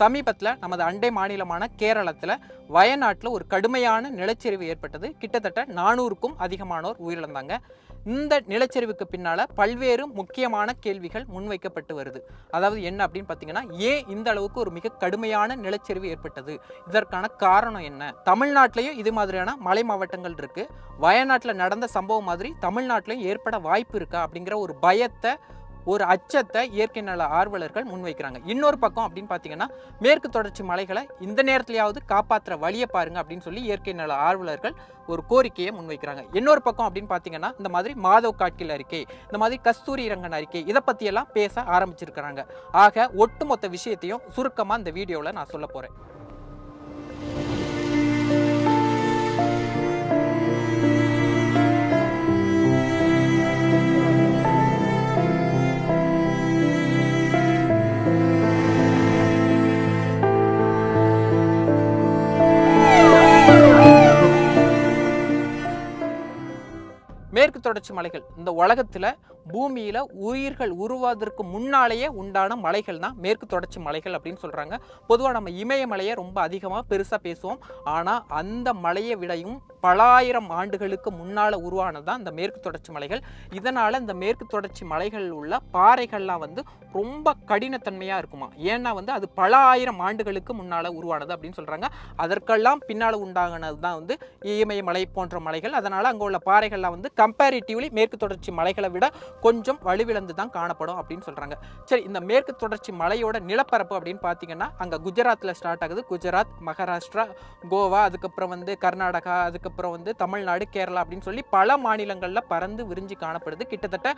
சமீபத்தில் நமது அண்டை மாநிலமான கேரளத்தில் வயநாட்டில் ஒரு கடுமையான நிலச்சரிவு ஏற்பட்டது. கிட்டத்தட்ட நானூறுக்கும் அதிகமானோர் உயிரிழந்தாங்க. இந்த நிலச்சரிவுக்கு பின்னால் பல்வேறு முக்கியமான கேள்விகள் முன்வைக்கப்பட்டு வருது. அதாவது என்ன அப்படின்னு பார்த்தீங்கன்னா ஏன் இந்த அளவுக்கு ஒரு மிக கடுமையான நிலச்சரிவு ஏற்பட்டது? இதற்கான காரணம் என்ன? தமிழ்நாட்டிலையும் இது மாதிரியான மலை மாவட்டங்கள் இருக்குது வயநாட்டில் நடந்த சம்பவம் மாதிரி தமிழ்நாட்டிலையும் ஏற்பட வாய்ப்பு இருக்கா அப்படிங்கிற ஒரு பயத்தை ஒரு அச்சத்தை இயற்கை நல ஆர்வலர்கள் முன்வைக்கிறாங்க. இன்னொரு பக்கம் அப்படின்னு பார்த்தீங்கன்னா மேற்கு தொடர்ச்சி மலைகளை இந்த நேரத்திலேயாவது காப்பாற்றுற வழியை பாருங்க அப்படின்னு சொல்லி இயற்கை நல ஆர்வலர்கள் ஒரு கோரிக்கையை முன்வைக்கிறாங்க. இன்னொரு பக்கம் அப்படின்னு பார்த்தீங்கன்னா இந்த மாதிரி மாதவ் காட்கில் அறிக்கை இந்த மாதிரி கஸ்தூரி ரங்கன் அறிக்கை இதை பற்றியெல்லாம் பேச ஆரம்பிச்சிருக்கிறாங்க. ஆக ஒட்டுமொத்த விஷயத்தையும் சுருக்கமாக இந்த வீடியோவில் நான் சொல்ல போகிறேன் தொடர்ச்சி மலைகள். இந்த உலகத்தில் பூமியில் உயிர்கள் உருவாவதற்கு முன்னாலேயே உண்டான மலைகள் தான் மேற்கு தொடர்ச்சி மலைகள் அப்படின்னு சொல்கிறாங்க பொதுவாக நம்ம இமயமலையை ரொம்ப அதிகமாக பெருசாக பேசுவோம். ஆனால் அந்த மலையை விடையும் பலாயிரம் ஆண்டுகளுக்கு முன்னால் உருவானது தான் இந்த மேற்கு தொடர்ச்சி மலைகள். இதனால் இந்த மேற்கு தொடர்ச்சி மலைகளில் உள்ள பாறைகள்லாம் வந்து ரொம்ப கடினத்தன்மையாக இருக்குமா? ஏன்னா வந்து அது பல ஆயிரம் ஆண்டுகளுக்கு முன்னால் உருவானது அப்படின்னு சொல்கிறாங்க அதற்கெல்லாம் பின்னால் உண்டாகினது தான் வந்து இமயமலை போன்ற மலைகள். அதனால் அங்கே உள்ள பாறைகள்லாம் வந்து கம்பேரிட்டிவ்லி மேற்கு தொடர்ச்சி மலைகளை விட கொஞ்சம் வலுவிழந்து தான் காணப்படும் அப்படின்னு சொல்கிறாங்க சரி இந்த மேற்கு தொடர்ச்சி மலையோட நிலப்பரப்பு அப்படின்னு பார்த்தீங்கன்னா அங்கே குஜராத்தில் ஸ்டார்ட் ஆகுது. குஜராத் மகாராஷ்டிரா கோவா அதுக்கப்புறம் வந்து கர்நாடகா அதுக்கப்புறம் வந்து தமிழ்நாடு கேரளா அப்படின்னு சொல்லி பல மாநிலங்களில் பறந்து விரிஞ்சு காணப்படுது. கிட்டத்தட்ட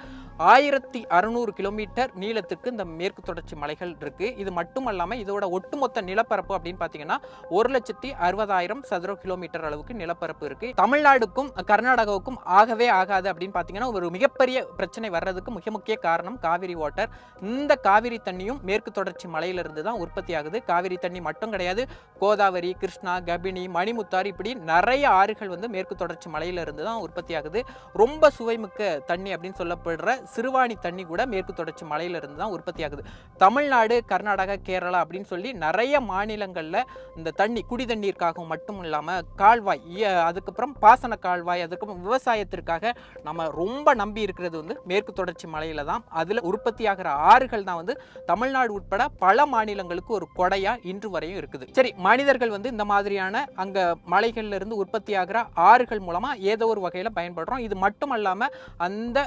ஆயிரத்தி அறுநூறு கிலோமீட்டர் நீளத்துக்கு இந்த மேற்கு தொடர்ச்சி மலைகள் இருக்குது இது மட்டும் அல்லாமல் இதோட ஒட்டுமொத்த நிலப்பரப்பு அப்படின்னு பார்த்தீங்கன்னா ஒரு லட்சத்தி அறுபதாயிரம் சதுர கிலோமீட்டர் அளவுக்கு நிலப்பரப்பு இருக்குது தமிழ்நாடுக்கும் கர்நாடகாவுக்கும் ஆகவே ஆகாது அப்படின்னு பார்த்தீங்கன்னா ஒரு மிகப்பெரிய பிரச்சனை வர்றதுக்கு மிக முக்கிய காரணம் காவிரி வாட்டர் இந்த காவிரி தண்ணியும் மேற்கு தொடர்ச்சி மலையிலிருந்து தான் உற்பத்தி ஆகுது. காவிரி தண்ணி மட்டும் கிடையாது. கோதாவரி கிருஷ்ணா கபினி மணிமுத்தாறு இப்படி நிறைய ஆறுகள் வந்து மேற்கு தொடர்ச்சி மலையிலிருந்து தான் உற்பத்தி ஆகுது. ரொம்ப சுவைமிக்க தண்ணி அப்படின்னு சொல்லப்படுற சிறுவாணி தண்ணி கூட மேற்கு தொடர்ச்சி மலையிலிருந்து தான் உற்பத்தி ஆகுது. தமிழ்நாடு கர்நாடகா கேரளா அப்படின்னு சொல்லி நிறைய மாநிலங்களில் இந்த தண்ணி குடி தண்ணீருக்காகவும் மட்டும் இல்லாமல் கால்வாய் அதுக்கப்புறம் பாசன கால்வாய் அதுக்கப்புறம் விவசாயத்திற்காக நம்ம ரொம்ப நம்பி இருக்கிறது வந்து மேற்கு தொடர்ச்சி மலையில தான். அதில் உற்பத்தியாகிற ஆறுகள் தான் வந்து தமிழ்நாடு உட்பட பல மாநிலங்களுக்கு ஒரு கொடையா இன்று வரையும் இருக்குது. சரி மனிதர்கள் வந்து இந்த மாதிரியான அங்க மலைகள்ல இருந்து உற்பத்தியாகிற ஆறுகள் மூலமா ஏதோ ஒரு வகையில பயன்படுறோம். இது மட்டும் அல்லாமல் அந்த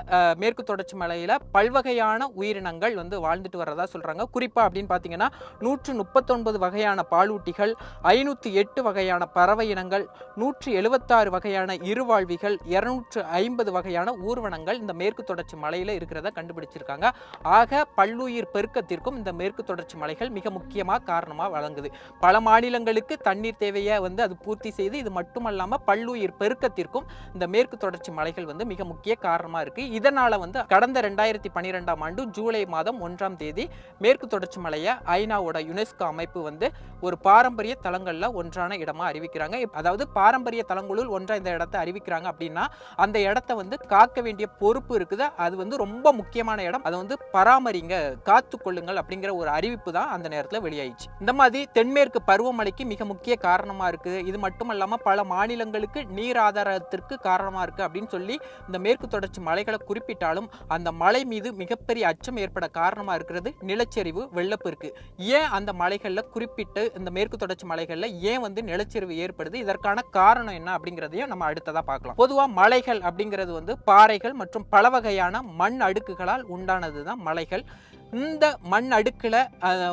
மேற்கு தொடர்ச்சி மலையில பல்வகையான உயிரினங்கள் வந்து வாழ்ந்துட்டு வர்றதா சொல்றாங்க. குறிப்பா அப்படின்னு பார்த்தீங்கன்னா நூற்று முப்பத்தொன்பது வகையான பாலூட்டிகள் ஐநூற்றி எட்டு வகையான பறவை இனங்கள் நூற்றி எழுபத்தாறு வகையான இருவாழ்விகள் இருநூற்று ஐம்பது வகையான ஊர்வனங்கள் இந்த மேற்கு தொடர்ச்சி மலையில் இருக்கிறத கண்டுபிடிச்சிருக்காங்க. ஆக பல்லுயிர் பெருக்கத்திற்கும் இந்த மேற்கு தொடர்ச்சி மலைகள் மிக முக்கியமாக காரணமாக வழங்குது பல மாநிலங்களுக்கு தண்ணீர் தேவையை வந்து அது பூர்த்தி செய்து இது மட்டுமல்லாமல் பல்லுயிர் பெருக்கத்திற்கும் இந்த மேற்கு தொடர்ச்சி மலைகள் வந்து மிக முக்கிய காரணமாக இருக்கு. இதனால வந்து கடந்த ரெண்டாயிரத்தி பன்னிரெண்டாம் ஆண்டு ஜூலை மாதம் ஒன்றாம் தேதி மேற்கு தொடர்ச்சி மலையை ஐநாவோட யுனெஸ்கோ அமைப்பு வந்து ஒரு பாரம்பரிய தலங்களில் ஒன்றான இடமா அறிவிக்கிறாங்க. அதாவது பாரம்பரிய தலங்களுள் ஒன்றா இந்த இடத்தை அறிவிக்கிறாங்க அப்படின்னா அந்த இடத்த வந்து காக்க வேண்டிய பொறுப்பு இருக்குது. அது வந்து ரொம்ப முக்கியமான இடம். அதை வந்து பராமரிங்க காத்து கொள்ளுங்கள் அப்படிங்கிற ஒரு அறிவிப்பு தான் அந்த நேரத்தில் வெளியாயிடுச்சு. இந்த மாதிரி தென்மேற்கு பருவமழைக்கு மிக முக்கிய காரணமாக இருக்குது. இது மட்டும் இல்லாமல் பல மாநிலங்களுக்கு நீர் ஆதாரத்திற்கு காரணமாக இருக்கு அப்படின்னு சொல்லி இந்த மேற்கு தொடர்ச்சி மலைகளை குறிப்பிட்டாலும் அந்த மலை மீது மிகப்பெரிய அச்சம் ஏற்பட காரணமாக இருக்கிறது நிலச்சரிவு வெள்ளப்பெருக்கு. ஏன் அந்த மலைகளில் குறிப்பிட்டு இந்த மேற்கு தொடர்ச்சி மலைகளில் ஏன் வந்து நிலச்சரிவு ஏற்படுது? இதற்கான காரணம் என்ன அப்படிங்கிறதையும் நம்ம அடுத்ததாக பார்க்கலாம். பொதுவாக மலைகள் அப்படிங்கிறது வந்து பாறைகள் மற்றும் பல வகையான மண் அடுக்குகளால் உண்டானது தான் மலைகள். இந்த மண் அடுக்கில்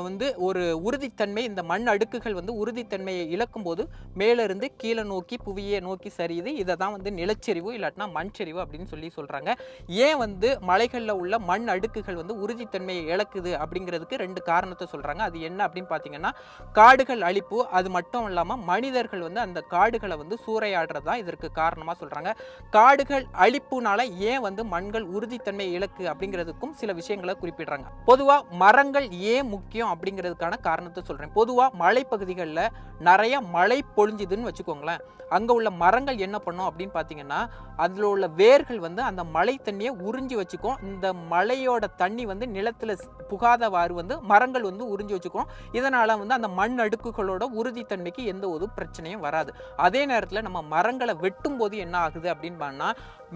வந்து ஒரு உறுதித்தன்மை இந்த மண் அடுக்குகள் வந்து உறுதித்தன்மையை இழக்கும் போது மேலிருந்து கீழே நோக்கி புவியை நோக்கி சரியுது. இதை தான் வந்து நிலச்சரிவு இல்லாட்டினா மண் சரிவு அப்படின்னு சொல்லி சொல்கிறாங்க ஏன் வந்து மலைகளில் உள்ள மண் அடுக்குகள் வந்து உறுதித்தன்மையை இழக்குது அப்படிங்கிறதுக்கு ரெண்டு காரணத்தை சொல்கிறாங்க அது என்ன அப்படின்னு பார்த்தீங்கன்னா காடுகள் அழிப்பு அது மட்டும் இல்லாமல் மனிதர்கள் வந்து அந்த காடுகளை வந்து சூறையாடுறது தான் இதற்கு காரணமாக சொல்கிறாங்க காடுகள் அழிப்புனால ஏன் வந்து மண்கள் உறுதித்தன்மை இழக்கு அப்படிங்கிறதுக்கும் சில விஷயங்களை குறிப்பிடுறாங்க. பொதுவாக மரங்கள் ஏன் முக்கியம் அப்படிங்கிறதுக்கான காரணத்தை சொல்கிறேன் பொதுவாக மலைப்பகுதிகளில் நிறைய மழை பொழிஞ்சுதுன்னு வச்சுக்கோங்களேன். அங்கே உள்ள மரங்கள் என்ன பண்ணும் அப்படின்னு பார்த்தீங்கன்னா அதில் உள்ள வேர்கள் வந்து அந்த மழை தண்ணியை உறிஞ்சி வச்சுக்கும். இந்த மழையோட தண்ணி வந்து நிலத்தில் புகாதவாறு வந்து மரங்கள் வந்து உறிஞ்சி வச்சுக்கும். இதனால் வந்து அந்த மண் அடுக்குகளோட உறுதித்தன்மைக்கு எந்த ஒரு பிரச்சனையும் வராது. அதே நேரத்தில் நம்ம மரங்களை வெட்டும் போது என்ன ஆகுது அப்படின்னு பார்த்தா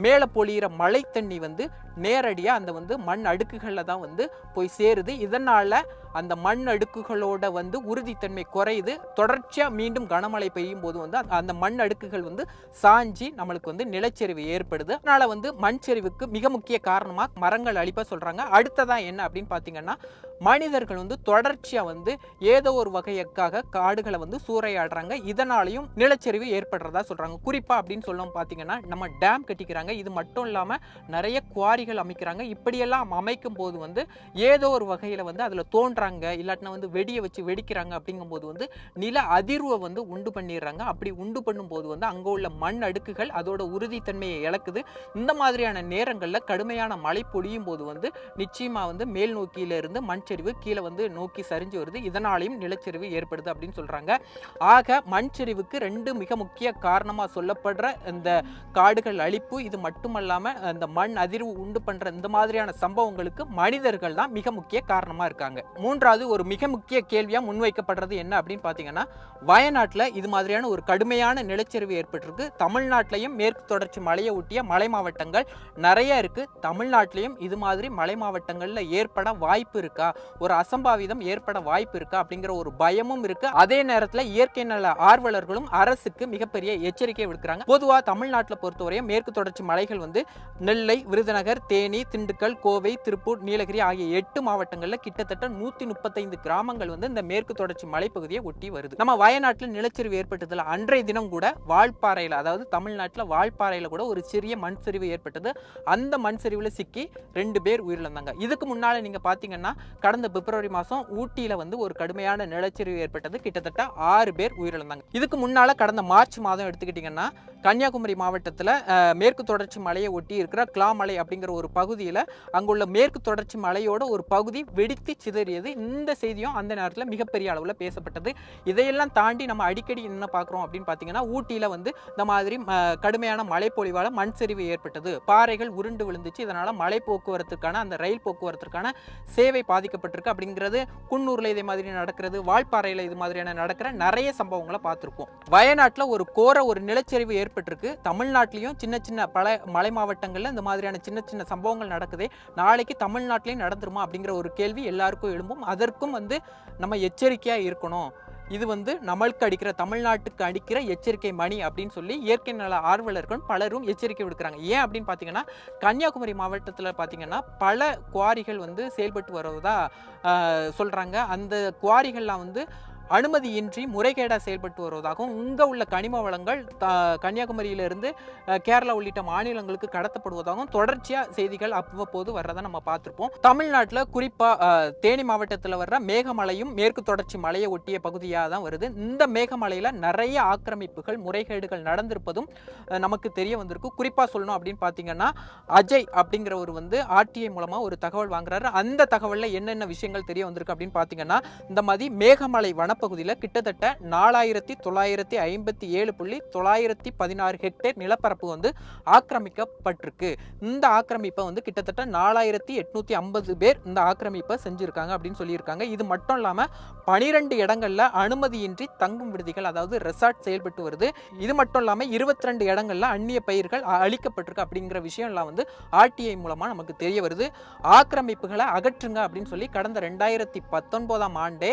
மேலே பொழியிற மழை தண்ணி வந்து நேரடியாக அந்த வந்து மண் அடுக்குகளில் தான் வந்து போய் சேருது. இதனால் அந்த மண் அடுக்குகளோட வந்து உறுதித்தன்மை குறையுது. தொடர்ச்சியாக மீண்டும் கனமழை பெய்யும் போது வந்து அந்த- அந்த மண் அடுக்குகள் வந்து சாஞ்சி நம்மளுக்கு வந்து நிலச்சரிவு ஏற்படுது. அதனால் வந்து மண் சரிவுக்கு மிக முக்கிய காரணமாக மரங்கள் அழிப்பாக சொல்கிறாங்க அடுத்ததான் என்ன அப்படின்னு பார்த்தீங்கன்னா மனிதர்கள் வந்து தொடர்ச்சியாக வந்து ஏதோ ஒரு வகையக்காக காடுகளை வந்து சூறையாடுறாங்க. இதனாலையும் நிலச்சரிவு ஏற்படுறதா சொல்கிறாங்க குறிப்பாக அப்படின்னு சொல்லவும் பார்த்தீங்கன்னா நம்ம டேம் கட்டிக்கிறாங்க. இது மட்டும் இல்லாமல் நிறைய குவாரிகள் அமைக்கிறாங்க. இப்படியெல்லாம் அமைக்கும் போது வந்து ஏதோ ஒரு வகையில் வந்து அதில் தோன்ற தோன்றாங்க இல்லாட்டினா வந்து வெடியை வச்சு வெடிக்கிறாங்க அப்படிங்கும்போது வந்து நில அதிர்வை வந்து உண்டு பண்ணிடுறாங்க. அப்படி உண்டு பண்ணும்போது வந்து அங்கே உள்ள மண் அடுக்குகள் அதோட உறுதித்தன்மையை இழக்குது. இந்த மாதிரியான நேரங்களில் கடுமையான மழை பொழியும் போது வந்து நிச்சயமாக வந்து மேல் நோக்கியில இருந்து மண் சரிவு கீழே வந்து நோக்கி சரிஞ்சு வருது. இதனாலையும் நிலச்சரிவு ஏற்படுது அப்படின்னு சொல்கிறாங்க ஆக மண் சரிவுக்கு ரெண்டு மிக முக்கிய காரணமாக சொல்லப்படுற இந்த காடுகள் அழிப்பு இது மட்டுமல்லாமல் அந்த மண் அதிர்வு உண்டு பண்ணுற இந்த மாதிரியான சம்பவங்களுக்கு மனிதர்கள் தான் மிக முக்கிய காரணமாக இருக்காங்க. மூன்றாவது ஒரு மிக முக்கிய கேள்வியாக முன்வைக்கப்படுறது என்ன அப்படின்னு பார்த்தீங்கன்னா வயநாட்டில் இது மாதிரியான ஒரு கடுமையான நிலச்சரிவு ஏற்பட்டிருக்கு. தமிழ்நாட்டிலையும் மேற்கு தொடர்ச்சி மலையை ஒட்டிய மலை மாவட்டங்கள் நிறைய இருக்கு. தமிழ்நாட்டிலையும் இது மாதிரி மலை மாவட்டங்களில் ஏற்பட வாய்ப்பு இருக்கா? ஒரு அசம்பாவிதம் ஏற்பட வாய்ப்பு இருக்கா? அப்படிங்கிற ஒரு பயமும் இருக்கு. அதே நேரத்தில் இயற்கை நல ஆர்வலர்களும் அரசுக்கு மிகப்பெரிய எச்சரிக்கை விடுக்கிறாங்க. பொதுவாக தமிழ்நாட்டில் பொறுத்தவரையும் மேற்கு தொடர்ச்சி மலைகள் வந்து நெல்லை விருதுநகர் தேனி திண்டுக்கல் கோவை திருப்பூர் நீலகிரி ஆகிய எட்டு மாவட்டங்களில் கிட்டத்தட்ட நூற்றி நூத்தி முப்பத்தைந்து கிராமங்கள் வந்து இந்த மேற்கு தொடர்ச்சி மலைப்பகுதியை ஒட்டி வருது. நம்ம வயநாட்டில் நிலச்சரிவு ஏற்பட்டதுல அன்றைய தினம் கூட வால்பாறையில் அதாவது தமிழ்நாட்டில் வால்பாறையில் கூட ஒரு சிறிய மண் சரிவு ஏற்பட்டது. அந்த மண் சரிவில் சிக்கி ரெண்டு பேர் உயிரிழந்தாங்க. இதுக்கு முன்னால நீங்க பாத்தீங்கன்னா கடந்த பிப்ரவரி மாதம் ஊட்டியில வந்து ஒரு கடுமையான நிலச்சரிவு ஏற்பட்டது. கிட்டத்தட்ட ஆறு பேர் உயிரிழந்தாங்க. இதுக்கு முன்னால கடந்த மார்ச் மாதம் எடுத்துக்கிட்டிங்கன்னா கன்னியாகுமரி மாவட்டத்தில் மேற்கு தொடர்ச்சி மலையை ஒட்டி இருக்கிற கிளாமலை அப்படிங்கிற ஒரு பகுதியில் அங்குள்ள மேற்கு தொடர்ச்சி மலையோட ஒரு பகுதி வெடித்து சிதறியது இந்த செய்தியும் அந்த நேரத்தில் மிகப்பெரிய அளவில் பேசப்பட்டது. இதையெல்லாம் தாண்டி நம்ம அடிக்கடி என்ன பார்க்குறோம் அப்படின்னு பார்த்தீங்கன்னா ஊட்டியில் வந்து இந்த மாதிரி ம, கடுமையான மழைப்பொழிவால் மண் சரிவு ஏற்பட்டது. பாறைகள் உருண்டு விழுந்துச்சு. இதனால் மலை போக்குவரத்துக்கான அந்த ரயில் போக்குவரத்துக்கான சேவை பாதிக்கப்பட்டிருக்கு அப்படிங்கிறது குன்னூரில் இதே மாதிரி நடக்கிறது வால்பாறையில் இது மாதிரியான நடக்கிற நிறைய சம்பவங்களை பார்த்துருக்கோம் வயநாட்டில் ஒரு கோர ஒரு நிலச்சரிவு ஏற்பட்டிருக்கு. தமிழ்நாட்டிலையும் சின்ன சின்ன பல மலை மாவட்டங்களில் இந்த மாதிரியான சின்ன சின்ன சம்பவங்கள் நடக்குது. நாளைக்கு தமிழ்நாட்டிலையும் நடந்துருமா அப்படிங்கிற ஒரு கேள்வி எல்லாருக்கும் எழும்பும். அதற்கும் வந்து நம்ம எச்சரிக்கையாக இருக்கணும். இது வந்து நம்மளுக்கு அடிக்கிற தமிழ்நாட்டுக்கு அடிக்கிற எச்சரிக்கை மணி அப்படின்னு சொல்லி இயற்கை நல ஆர்வலர்கள் பலரும் எச்சரிக்கை விடுக்கிறாங்க. ஏன் அப்படின்னு பார்த்தீங்கன்னா கன்னியாகுமரி மாவட்டத்தில் பார்த்தீங்கன்னா பல குவாரிகள் வந்து செயல்பட்டு வருவதா சொல்கிறாங்க அந்த குவாரிகள்லாம் வந்து அனுமதியின்றி முறைகேடாக செயல்பட்டு வருவதாகவும் இங்கே உள்ள கனிம வளங்கள் த கன்னியாகுமரியிலிருந்து கேரளா உள்ளிட்ட மாநிலங்களுக்கு கடத்தப்படுவதாகவும் தொடர்ச்சியாக செய்திகள் அவ்வப்போது வர்றதை நம்ம பார்த்துருப்போம். தமிழ்நாட்டில் குறிப்பாக தேனி மாவட்டத்தில் வர்ற மேகமலையும் மேற்கு தொடர்ச்சி மலையை ஒட்டிய பகுதியாக தான் வருது. இந்த மேகமலையில் நிறைய ஆக்கிரமிப்புகள் முறைகேடுகள் நடந்திருப்பதும் நமக்கு தெரிய வந்திருக்கு குறிப்பாக சொல்லணும் அப்படின்னு பார்த்தீங்கன்னா அஜய் அப்படிங்கிறவர் வந்து ஆர்டிஐ மூலமாக ஒரு தகவல் வாங்குறாரு. அந்த தகவலில் என்னென்ன விஷயங்கள் தெரிய வந்திருக்கு அப்படின்னு பார்த்தீங்கன்னா இந்த மாதிரி மேகமலை வன வனப்பகுதியில் கிட்டத்தட்ட நாலாயிரத்தி தொள்ளாயிரத்தி ஐம்பத்தி ஏழு புள்ளி தொள்ளாயிரத்தி பதினாறு ஹெக்டேர் நிலப்பரப்பு வந்து ஆக்கிரமிக்கப்பட்டிருக்கு. இந்த ஆக்கிரமிப்பை வந்து கிட்டத்தட்ட நாலாயிரத்தி எட்நூத்தி ஐம்பது பேர் இந்த ஆக்கிரமிப்பை செஞ்சுருக்காங்க அப்படின்னு சொல்லியிருக்காங்க. இது மட்டும் இல்லாமல் பனிரெண்டு இடங்களில் அனுமதியின்றி தங்கும் விடுதிகள் அதாவது ரெசார்ட் செயல்பட்டு வருது. இது மட்டும் இல்லாமல் இருபத்தி ரெண்டு இடங்களில் அந்நிய பயிர்கள் அழிக்கப்பட்டிருக்கு அப்படிங்கிற விஷயம்லாம் வந்து ஆர்டிஐ மூலமாக நமக்கு தெரிய வருது. ஆக்கிரமிப்புகளை அகற்றுங்க அப்படின்னு சொல்லி கடந்த ரெண்டாயிரத்தி பத்தொன்பதாம் ஆண்டே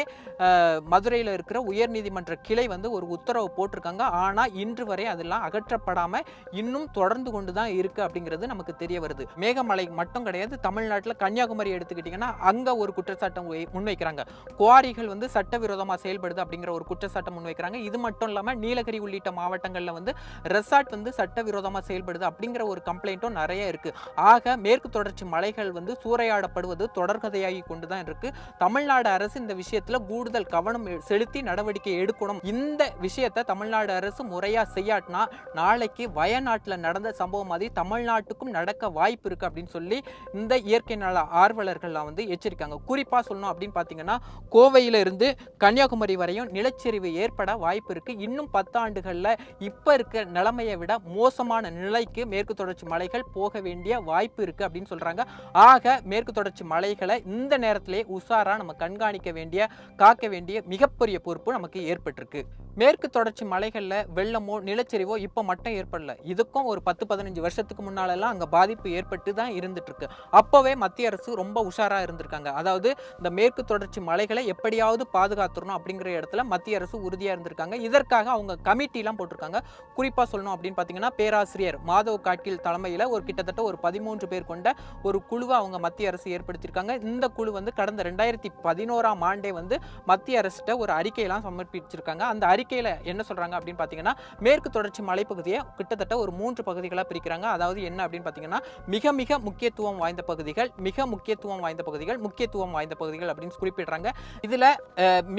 மதுரை மதுரையில் இருக்கிற உயர்நீதிமன்ற கிளை வந்து ஒரு உத்தரவு போட்டிருக்காங்க. ஆனால் இன்று வரை அதெல்லாம் அகற்றப்படாமல் இன்னும் தொடர்ந்து கொண்டு தான் இருக்கு அப்படிங்கிறது நமக்கு தெரிய வருது. மேகமலை மட்டும் கிடையாது தமிழ்நாட்டில் கன்னியாகுமரி எடுத்துக்கிட்டிங்கன்னா அங்கே ஒரு குற்றச்சாட்டம் முன்வைக்கிறாங்க. குவாரிகள் வந்து சட்டவிரோதமாக செயல்படுது அப்படிங்கிற ஒரு குற்றச்சாட்டம் முன்வைக்கிறாங்க. இது மட்டும் இல்லாமல் நீலகிரி உள்ளிட்ட மாவட்டங்களில் வந்து ரெசார்ட் வந்து சட்டவிரோதமாக செயல்படுது அப்படிங்கிற ஒரு கம்ப்ளைண்ட்டும் நிறைய இருக்கு. ஆக மேற்கு தொடர்ச்சி மலைகள் வந்து சூறையாடப்படுவது தொடர்கதையாகி கொண்டு தான் இருக்கு. தமிழ்நாடு அரசு இந்த விஷயத்தில் கூடுதல் கவனம் செலுத்தி நடவடிக்கை எடுக்கணும். இந்த விஷயத்தை தமிழ்நாடு அரசு முறையா செய்யாட்டினா நாளைக்கு வயநாட்டில் நடந்த சம்பவம் மாதிரி தமிழ்நாட்டுக்கும் நடக்க வாய்ப்பு இருக்கு அப்படின்னு சொல்லி இந்த இயற்கை நல ஆர்வலர்கள்லாம் வந்து எச்சரிக்காங்க. குறிப்பா சொல்லணும் அப்படின்னு பார்த்தீங்கன்னா கோவையில இருந்து கன்னியாகுமரி வரையும் நிலச்சரிவு ஏற்பட வாய்ப்பு இருக்கு. இன்னும் பத்தாண்டுகள்ல இப்ப இருக்க நிலைமையை விட மோசமான நிலைக்கு மேற்கு தொடர்ச்சி மலைகள் போக வேண்டிய வாய்ப்பு இருக்கு அப்படின்னு சொல்றாங்க. ஆக மேற்கு தொடர்ச்சி மலைகளை இந்த நேரத்திலே உஷாரா நம்ம கண்காணிக்க வேண்டிய காக்க வேண்டிய மிக மிகப்பெரிய பொறுப்பு நமக்கு ஏற்பட்டிருக்கு. மேற்கு தொடர்ச்சி மலைகளில் வெள்ளமோ நிலச்சரிவோ இப்போ மட்டும் ஏற்படல. இதுக்கும் ஒரு பத்து பதினஞ்சு வருஷத்துக்கு முன்னாலெல்லாம் அங்கே பாதிப்பு ஏற்பட்டு தான் இருந்துட்டு இருக்கு அப்போவே மத்திய அரசு ரொம்ப உஷாராக இருந்திருக்காங்க. அதாவது இந்த மேற்கு தொடர்ச்சி மலைகளை எப்படியாவது பாதுகாத்துடணும் அப்படிங்கிற இடத்துல மத்திய அரசு உறுதியாக இருந்திருக்காங்க. இதற்காக அவங்க கமிட்டிலாம் போட்டிருக்காங்க. குறிப்பாக சொல்லணும் அப்படின்னு பார்த்தீங்கன்னா பேராசிரியர் மாதவ் காட்டில் தலைமையில் ஒரு கிட்டத்தட்ட ஒரு பதிமூன்று பேர் கொண்ட ஒரு குழுவை அவங்க மத்திய அரசு ஏற்படுத்தியிருக்காங்க. இந்த குழு வந்து கடந்த ரெண்டாயிரத்தி பதினோராம் ஆண்டே வந்து மத்திய அரசிட்ட ஒரு அறிக்கையெல்லாம் சமர்ப்பிச்சிருக்காங்க. அந்த அறிக்கை அறிக்கையில் என்ன சொல்கிறாங்க அப்படின்னு பார்த்தீங்கன்னா மேற்கு தொடர்ச்சி மலைப்பகுதியை கிட்டத்தட்ட ஒரு மூன்று பகுதிகளாக பிரிக்கிறாங்க. அதாவது என்ன அப்படின்னு பார்த்தீங்கன்னா மிக மிக முக்கியத்துவம் வாய்ந்த பகுதிகள் மிக முக்கியத்துவம் வாய்ந்த பகுதிகள் முக்கியத்துவம் வாய்ந்த பகுதிகள் அப்படின்னு குறிப்பிடுறாங்க. இதில்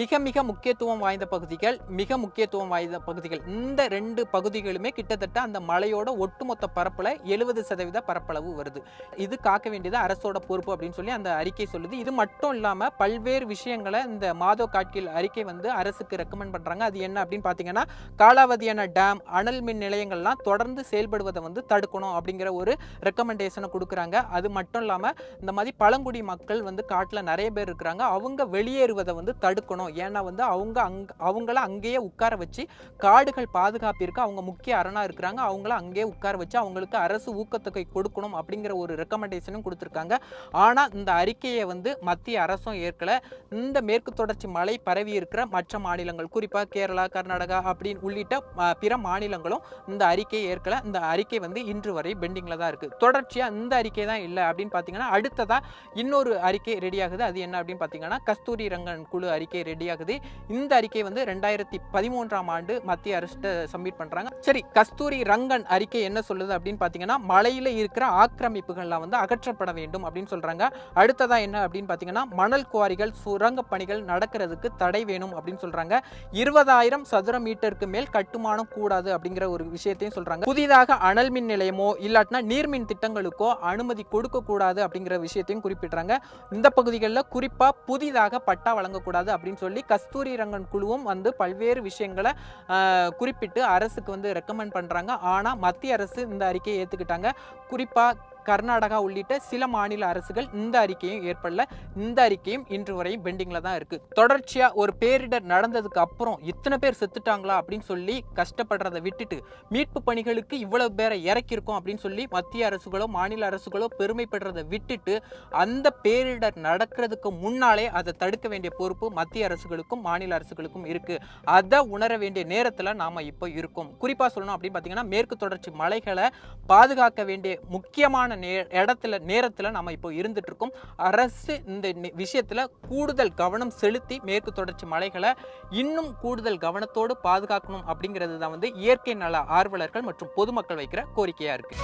மிக மிக முக்கியத்துவம் வாய்ந்த பகுதிகள் மிக முக்கியத்துவம் வாய்ந்த பகுதிகள் இந்த ரெண்டு பகுதிகளுமே கிட்டத்தட்ட அந்த மலையோட ஒட்டுமொத்த பரப்பில் எழுபது சதவீத பரப்பளவு வருது. இது காக்க வேண்டியது அரசோட பொறுப்பு அப்படின்னு சொல்லி அந்த அறிக்கை சொல்லுது. இது மட்டும் இல்லாமல் பல்வேறு விஷயங்களை இந்த மாதோ காட்கில் அறிக்கை வந்து அரசுக்கு ரெக்கமெண்ட் பண்ணுறாங்க அது என்ன அப்படின்னு பார்த்தீங்கன்னா காலாவதியான டேம் அனல் மின் நிலையங்கள்லாம் தொடர்ந்து செயல்படுவதை வந்து தடுக்கணும் அப்படிங்கிற ஒரு ரெக்கமெண்டேஷனை கொடுக்குறாங்க. அது மட்டும் இல்லாமல் இந்த மாதிரி பழங்குடி மக்கள் வந்து காட்டில் நிறைய பேர் இருக்கிறாங்க. அவங்க வெளியேறுவதை வந்து தடுக்கணும். ஏன்னா வந்து அவங்க அங் அவங்கள அங்கேயே உட்கார வச்சு காடுகள் பாதுகாப்பிற்கு அவங்க முக்கிய அரணாக இருக்கிறாங்க. அவங்கள அங்கேயே உட்கார வச்சு அவங்களுக்கு அரசு ஊக்கத்தொகை கொடுக்கணும் அப்படிங்கிற ஒரு ரெக்கமெண்டேஷனும் கொடுத்துருக்காங்க. ஆனால் இந்த அறிக்கையை வந்து மத்திய அரசும் ஏற்கல. இந்த மேற்கு தொடர்ச்சி மலை பரவி இருக்கிற மற்ற மாநிலங்கள் குறிப்பாக கேரளா கர்நாடகா அப்படின்னு உள்ளிட்ட பிற மாநிலங்களும் இந்த அறிக்கையை ஏற்கல. இந்த அறிக்கை வந்து இன்று வரை பெண்டிங்ல தான் இருக்கு. தொடர்ச்சியா இந்த அறிக்கை தான் இல்லை அப்படின்னு பார்த்தீங்கன்னா அடுத்ததா இன்னொரு அறிக்கை ரெடி ஆகுது. அது என்ன அப்படின்னு பார்த்தீங்கன்னா கஸ்தூரி ரங்கன் குழு அறிக்கை ரெடி ஆகுது. இந்த அறிக்கை வந்து ரெண்டாயிரத்தி பதிமூன்றாம் ஆண்டு மத்திய அரசு சப்மிட் பண்றாங்க. சரி கஸ்தூரி ரங்கன் அறிக்கை என்ன சொல்லுது அப்படின்னு பார்த்தீங்கன்னா மலையில இருக்கிற ஆக்கிரமிப்புகள்லாம் வந்து அகற்றப்பட வேண்டும் அப்படின்னு சொல்றாங்க. அடுத்ததா என்ன அப்படின்னு பார்த்தீங்கன்னா மணல் குவாரிகள் சுரங்க பணிகள் நடக்கிறதுக்கு தடை வேணும் அப்படின்னு சொல்றாங்க. இருபதாயிரம் சதுர மீட்டருக்கு மேல் கட்டுமானம் கூடாது அப்படிங்கிற ஒரு விஷயத்தையும் சொல்றாங்க. புதிதாக அனல் மின் நிலையமோ இல்லாட்டினா நீர்மின் திட்டங்களுக்கோ அனுமதி கொடுக்க கூடாது அப்படிங்கிற விஷயத்தையும் குறிப்பிடுறாங்க. இந்த பகுதிகளில் குறிப்பா புதிதாக பட்டா வழங்கக்கூடாது அப்படின்னு சொல்லி கஸ்தூரி ரங்கன் குழுவும் வந்து பல்வேறு விஷயங்களை குறிப்பிட்டு அரசுக்கு வந்து ரெக்கமெண்ட் பண்றாங்க. ஆனா மத்திய அரசு இந்த அறிக்கையை ஏத்துக்கிட்டாங்க. குறிப்பா கர்நாடகா உள்ளிட்ட சில மாநில அரசுகள் இந்த அறிக்கையும் ஏற்படல. இந்த அறிக்கையும் இன்று வரையும் பெண்டிங்ல தான் இருக்கு. தொடர்ச்சியா ஒரு பேரிடர் நடந்ததுக்கு அப்புறம் இத்தனை பேர் செத்துட்டாங்களா அப்படின்னு சொல்லி கஷ்டப்படுறதை விட்டுட்டு மீட்பு பணிகளுக்கு இவ்வளவு பேரை இறக்கியிருக்கோம் அப்படின்னு சொல்லி மத்திய அரசுகளோ மாநில அரசுகளோ பெருமைப்படுறதை விட்டுட்டு அந்த பேரிடர் நடக்கிறதுக்கு முன்னாலே அதை தடுக்க வேண்டிய பொறுப்பு மத்திய அரசுகளுக்கும் மாநில அரசுகளுக்கும் இருக்கு. அதை உணர வேண்டிய நேரத்தில் நாம இப்போ இருக்கோம். குறிப்பா சொல்லணும் அப்படின்னு பார்த்தீங்கன்னா மேற்கு தொடர்ச்சி மலைகளை பாதுகாக்க வேண்டிய முக்கியமான நே இடத்துல நேரத்தில் நம்ம இப்போ இருந்துட்டு இருக்கோம் அரசு இந்த விஷயத்தில் விஷயத்துல கூடுதல் கவனம் செலுத்தி மேற்கு தொடர்ச்சி மலைகளை இன்னும் கூடுதல் கவனத்தோடு பாதுகாக்கணும் அப்படிங்கிறது தான் வந்து இயற்கை நல ஆர்வலர்கள் மற்றும் பொதுமக்கள் வைக்கிற கோரிக்கையாக இருக்கு.